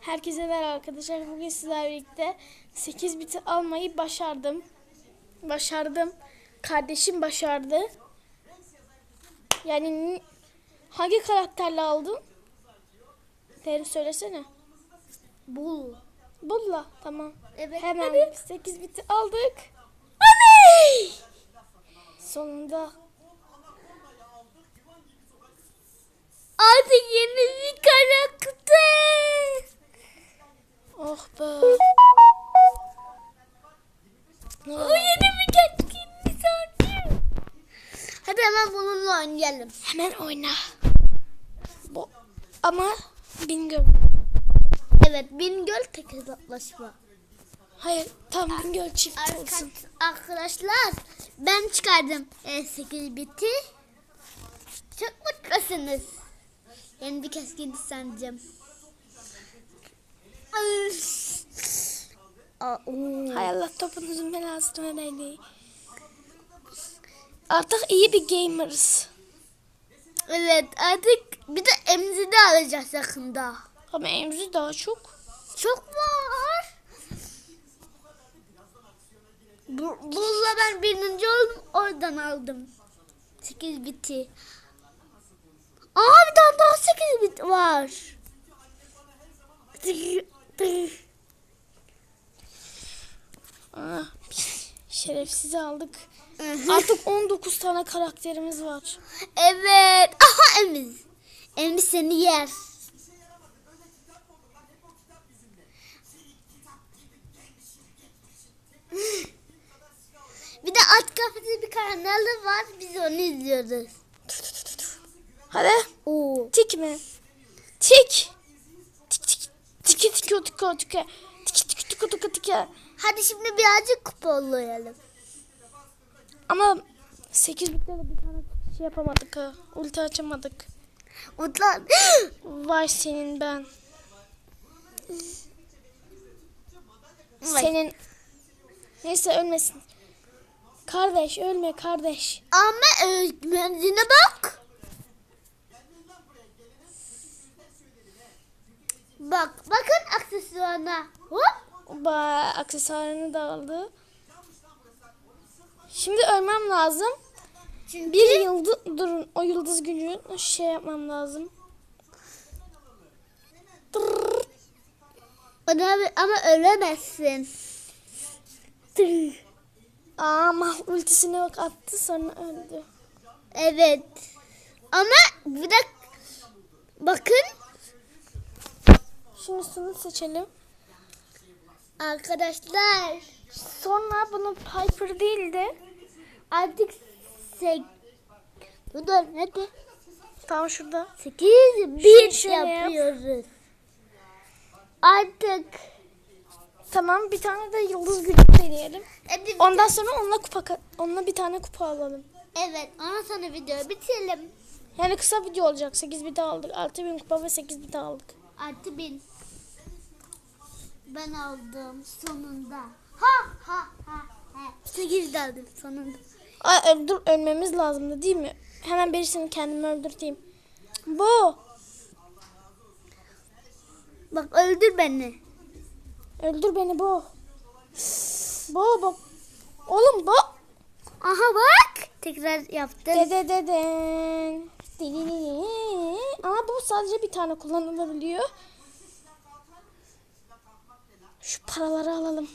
Herkese merhaba arkadaşlar. Bugün sizlerle birlikte 8 biti almayı başardım. Başardım. Kardeşim başardı. Yani ni- hangi karakterle aldın? Değeri söylesene. Bul. Bulla. Tamam. Evet. Hemen 8 biti aldık. Aney! Sonunda Artık yeni Hemen oyna. Bu ama Bingöl. Evet Bingöl tek hesaplaşma. Hayır tam Bingöl çift olsun. Arka- arkadaşlar ben çıkardım e, 8 biti. Çok mutlusunuz. Yeni bir keskin sanacağım. Ay. Aa. Hay Allah topunuzun belasını değdi. Artık iyi bir gamers. Evet artık bir de emzi de alacağız yakında. Ama Emre daha çok. Çok var. Bu, bununla ben birinci oldum oradan aldım. 8 biti. Aa bir tane daha 8 bit var. Aa, şerefsizi aldık. Artık 19 tane karakterimiz var. evet. Aha Emiz. Emiz seni yer. Bir de at kafede bir kanalı var. Biz onu izliyoruz. Hadi. Oo. Tik mi? Tik. Tik tik. Tiki tiki tiki tiki. Tiki tiki tiki tiki tiki. Hadi şimdi birazcık kupa olayalım. Ama 8 bitte de bir tane şey yapamadık ha. Ulti açamadık. Mutlan. Var senin ben. Senin neyse ölmesin. Kardeş ölme kardeş. Ama öğretmenine bak. Bak, bakın aksesuarına. Hop. Ba aksesuarını da aldı. Şimdi ölmem lazım. Çünkü Bir yıldız durun o yıldız gücü şey yapmam lazım. Ona, ama ölemezsin. Ama ultisine bak attı sonra öldü. Evet. Ama bir de bakın Şimdi şunu seçelim. arkadaşlar Sonra bunu Piper değil de artık sek bu da hadi tam şurada. 8 bir yap. yapıyoruz. Artık Tamam bir tane de yıldız gücü deneyelim. hadi Ondan sonra onunla kupa onunla bir tane kupa alalım. evet ondan sonra videoyu bitirelim. Yani kısa video olacak. 8 bit aldık. 6000 kupa ve 8 bit aldık. Artı bin. Ben aldım sonunda. Ha ha ha ha. 8 de aldım sonunda. Ay öldür ölmemiz lazımdı değil mi? Hemen birisini kendimi öldürteyim. Bu. Bak öldür beni. Öldür beni bu. Bu bu. Oğlum bu. Aha bak. Tekrar yaptım. Dede deden. Ama bu sadece bir tane kullanılabiliyor. Şu paraları alalım.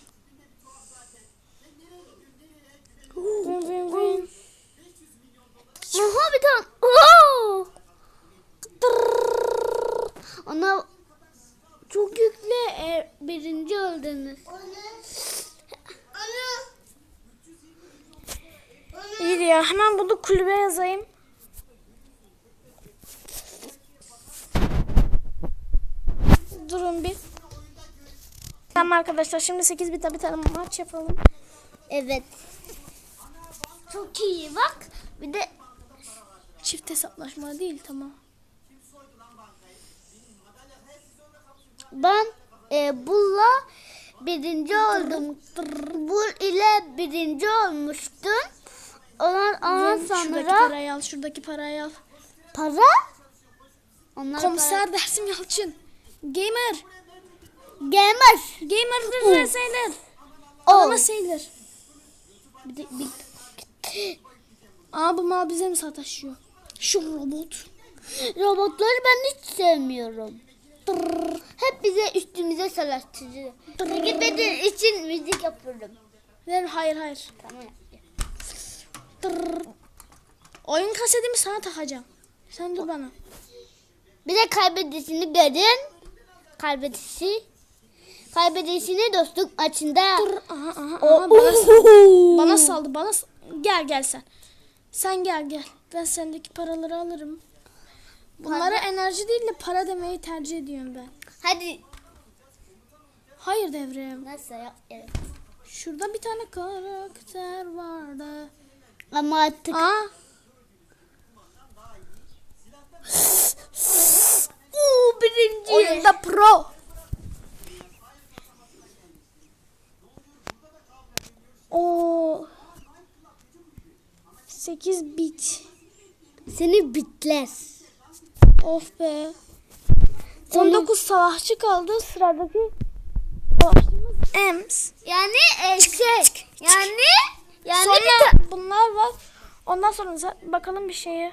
Vın vın vın. Aha bir tane. Oo. Ona çok yükle e, birinci oldunuz. İyi ya hemen bunu kulübe yazayım. Durun bir. Tamam arkadaşlar şimdi 8 bit bir tane maç yapalım. Evet. Çok iyi bak. Bir de Çift hesaplaşma değil tamam. ben e, Bull'la birinci oldum. Bull ile birinci olmuştum. Ondan, ondan Vın, Şuradaki sonra parayı al şuradaki parayı al. para Onlar Komiser dersim Yalçın. Gamer. Gamer sayılır. O. Ama sayılır. Bir, de- bir, Aa bu mal bize mi sataşıyor? Şu robot. robotları ben hiç sevmiyorum. Tırrrr. Hep bize üstümüze savaştırıyor. Peki benim için müzik yapıyorum. Ver hayır hayır. Tamam. Oyun kasetimi sana takacağım. Sen dur bana. Bir de kaybedişini görün. Kaybedişi. Kaybedişini dostluk maçında. Dur. Aha aha aha. Bana, Oho. bana saldı. Bana s- gel gel sen. Sen gel gel. Ben sendeki paraları alırım. Bunlara enerji değil de para demeyi tercih ediyorum ben. Hadi. Hayır devrem. Nasıl yap? Evet. Şurada bir tane karakter vardı. Ama artık. Aa. Uuu birinci. Oyunda pro. O 8 bit. Seni bitler. Of be. Senin- 19 savaşçı kaldı. Sıradaki savaşçımız Ems. Yani e, şey. Yani. Yani Sonra bunlar var. Ondan sonra bakalım bir şeye.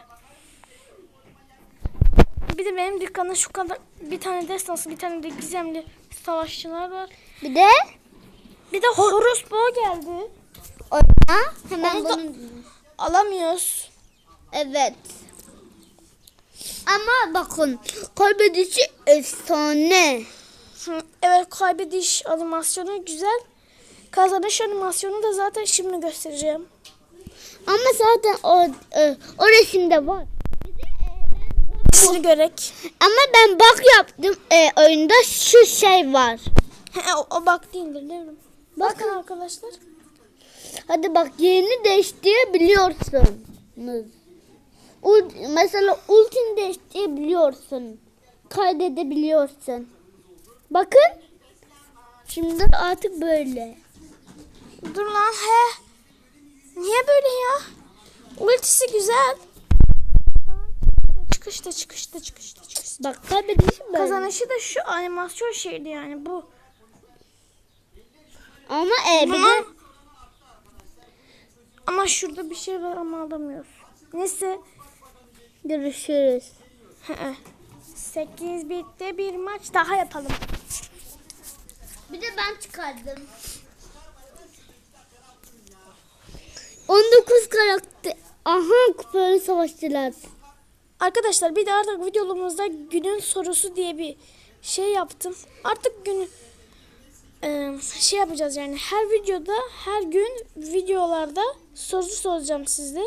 Bir de benim dükkanda şu kadar bir tane destansı bir tane de gizemli savaşçılar var. Bir de. Bir de Horus Boğa geldi. Oyna. Hemen Onu da- bunu. Alamıyoruz. Evet. Ama bakın kaybedici efsane. Hı, Evet kaybediş animasyonu güzel. Kazanış animasyonu da zaten şimdi göstereceğim. Ama zaten o, e, o resimde var. Sizi görek. Ama ben bak yaptım. E, oyunda şu şey var. He, o, o bak değildir değil mi? Bakın arkadaşlar. Hadi bak yerini değiştirebiliyorsunuz. Ult, mesela ultini değiştirebiliyorsun. Kaydedebiliyorsun. Bakın. Şimdi artık böyle. Dur lan he. Niye böyle ya? Ultisi güzel. Çıkışta çıkışta çıkışta çıkışta. Bak kaybedişim böyle. Kazanışı da şu animasyon şeydi yani bu. Ama e, bir de Ama, şurada bir şey var ama alamıyoruz. Neyse. görüşürüz. 8 bitti bir maç daha yapalım. Bir de ben çıkardım. 19 karakter. Aha kupalı savaşçılar. Arkadaşlar bir de artık videomuzda günün sorusu diye bir şey yaptım. Artık gün e, şey yapacağız yani her videoda her gün videolarda soru soracağım sizde.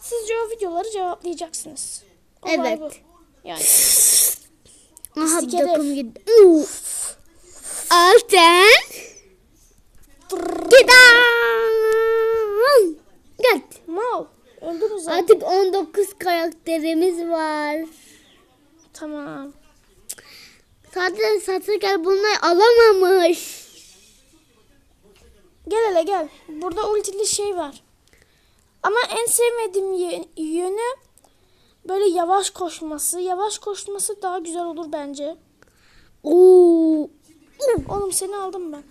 Sizce o videoları cevaplayacaksınız. Olay Evet. bu. Yani Aha takım gitti. Uf. Gidan. Gel. mal. Öldünüz zaten. Artık 19 karakterimiz var. Tamam. Zaten Satırken bunlar alamamış. Gel hele gel. Burada ultili şey var. Ama en sevmediğim yö- yönü böyle yavaş koşması. Yavaş koşması daha güzel olur bence. Oo. Oğlum seni aldım ben.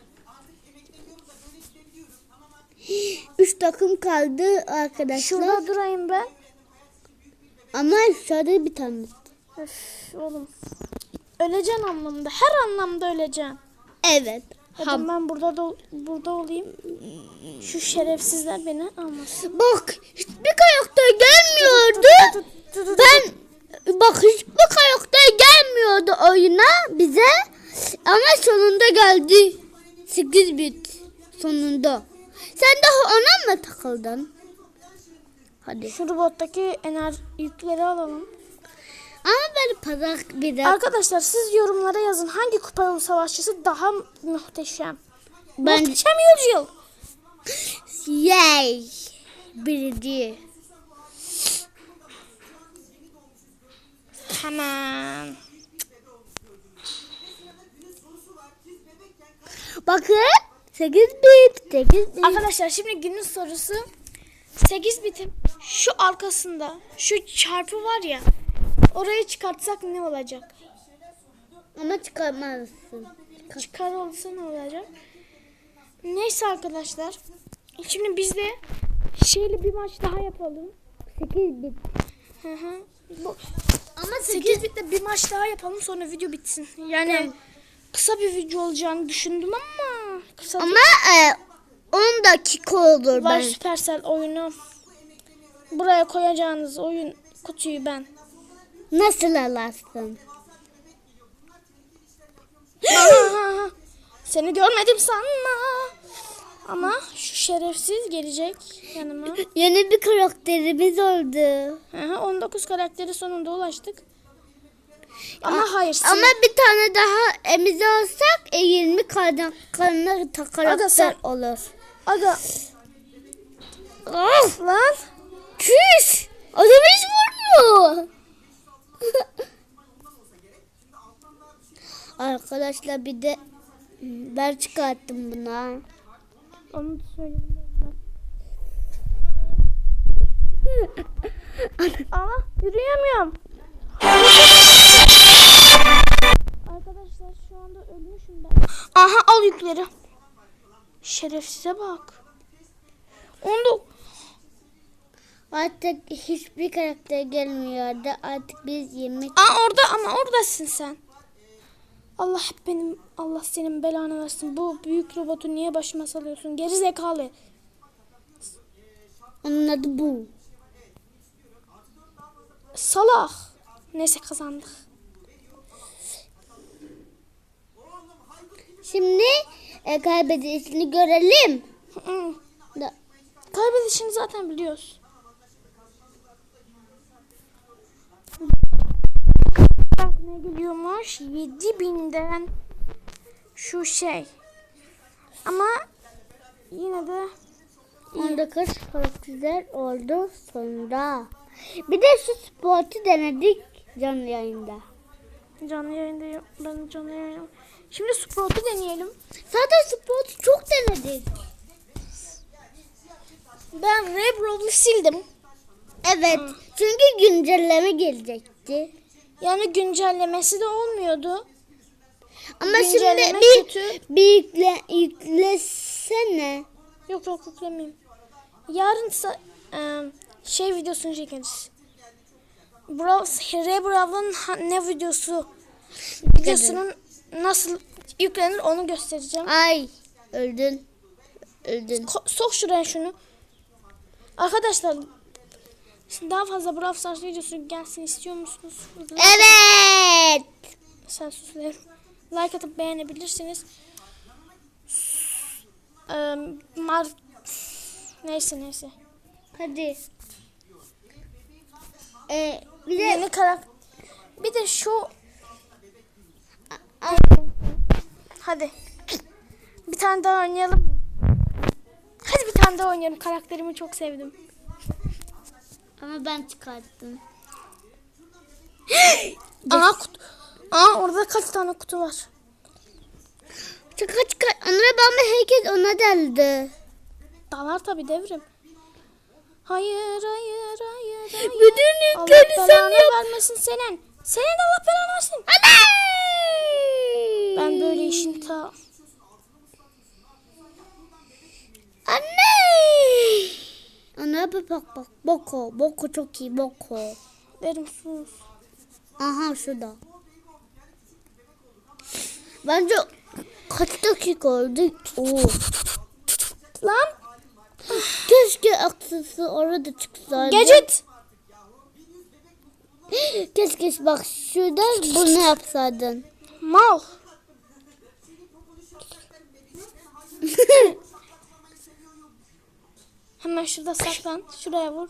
Üç takım kaldı arkadaşlar. Şurada durayım ben. Ama şurada bir tane. Öf, oğlum. Öleceksin anlamda. Her anlamda öleceksin. Evet. Hadi ben burada da burada olayım. Şu şerefsizler beni almasın. Bak hiçbir karakter gelmiyordu. Ben bak hiçbir karakter gelmiyordu oyuna bize. Ama sonunda geldi. 8 bit sonunda. Sen daha ona mı takıldın? Hadi. Şu robottaki enerji yükleri alalım. Ben pazar biraz Arkadaşlar siz yorumlara yazın hangi kupalı savaşçısı daha muhteşem. ben Muhteşem yüzyıl. yay birinci. Hemen. Bakın 8 bit 8 bit. Arkadaşlar şimdi günün sorusu 8 bitim şu arkasında şu çarpı var ya orayı çıkartsak ne olacak? Ama çıkarmazsın. çıkar olsa ne olacak? Neyse arkadaşlar. Şimdi biz de şeyli bir maç daha yapalım. 8 bit. Hı hı. Bu Ama 8 bitle bir maç daha yapalım sonra video bitsin. Yani Tamam. kısa bir video olacağını düşündüm ama kısa Ama e, 10 dakika olur Var ben. Supercell oyunu. Buraya koyacağınız oyun kutuyu ben. Nasıl alarsın? Seni görmedim sanma. Ama şu şerefsiz gelecek yanıma. Yeni bir karakterimiz oldu. Aha, 19 karakteri sonunda ulaştık. Ama hayır. Ama bir tane daha emize alsak e, 20 kadın kanına Aga karakter sen- olur. Aga Of! lan. Arkadaşlar bir de ben çıkarttım buna. Onu ben. Ama yürüyemiyorum. Arkadaşlar şu anda ölmüşüm ben. Aha al yükleri. Şerefsize bak. Onu Artık hiçbir karakter gelmiyordu. Artık biz 20 Aa orada ama oradasın sen. Allah hep benim Allah senin belanı versin. Bu büyük robotu niye başıma salıyorsun? Geri zekalı. onun adı bu. Salak. Neyse kazandık. Şimdi e, kaybedişini görelim. Kaybedişini zaten biliyoruz. Ne geliyormuş? 7000'den şu şey. Ama yine de Onda kaç karakter oldu sonra. Bir de şu sportu denedik canlı yayında. canlı yayında. Ben canlı yayında. Şimdi Sprout'u deneyelim. Zaten sportu çok denedik. Ben Rebrowl'u sildim. Evet. Çünkü güncelleme gelecekti. Yani güncellemesi de olmuyordu. Ama Güncelleme şimdi bir, kötü. bir yükle, yüklesene. Yok yok yüklemeyeyim. Yarın e, şey videosunu çekeriz. Brawl, Rebrowl'un ha- ne videosu videosunun nasıl yüklenir onu göstereceğim. Ay öldün. Öldün. Ko- sok şuraya şunu. Arkadaşlar daha fazla Brawl Stars videosu gelsin istiyor musunuz? Evet. Sen sus Leyla. Like atıp beğenebilirsiniz. Eee, Mar neyse neyse. Hadi. Ee, bir de Yeni karak bir de şu hadi bir tane daha oynayalım mı? Hadi bir tane daha oynayalım. Karakterimi çok sevdim. Ama ben çıkarttım. Aa kutu. Aa orada kaç tane kutu var? Çıkar çıkar. Onlara bakma herkes ona deldi. Dalar tabi devrim. Hayır hayır hayır hayır. Bütün Allah yükleri sen belanı yap. vermesin senin. Senin Allah belanı versin. Ana! Ben böyle işin ta Anne! Ana bak bak bak. Boko. Boko çok iyi. Boko. derim sus. Aha şurada. Bence kaç dakika oldu? Oo. Lan Keşke aksısı orada çıksaydı. Gadget. Keşke bak şurada bunu yapsaydın. Mal. Hemen şurada saklan. Şuraya vur.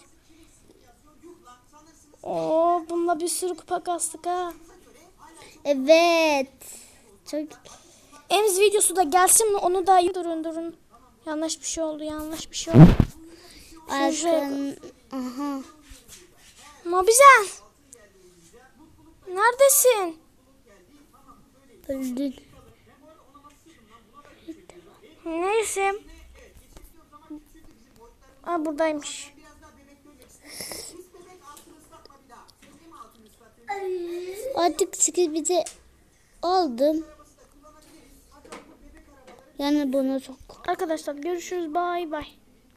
Oo, bununla bir sürü kupa kastık ha. evet. Çok Emz videosu da gelsin mi? Onu da durun durun. Yanlış bir şey oldu. Yanlış bir şey oldu. Arkan... Aha. Mobizen. Neredesin? Öldün. Neyse. Aa buradaymış. Artık 8 bize aldım. Yani bunu çok. Arkadaşlar görüşürüz. Bay bay.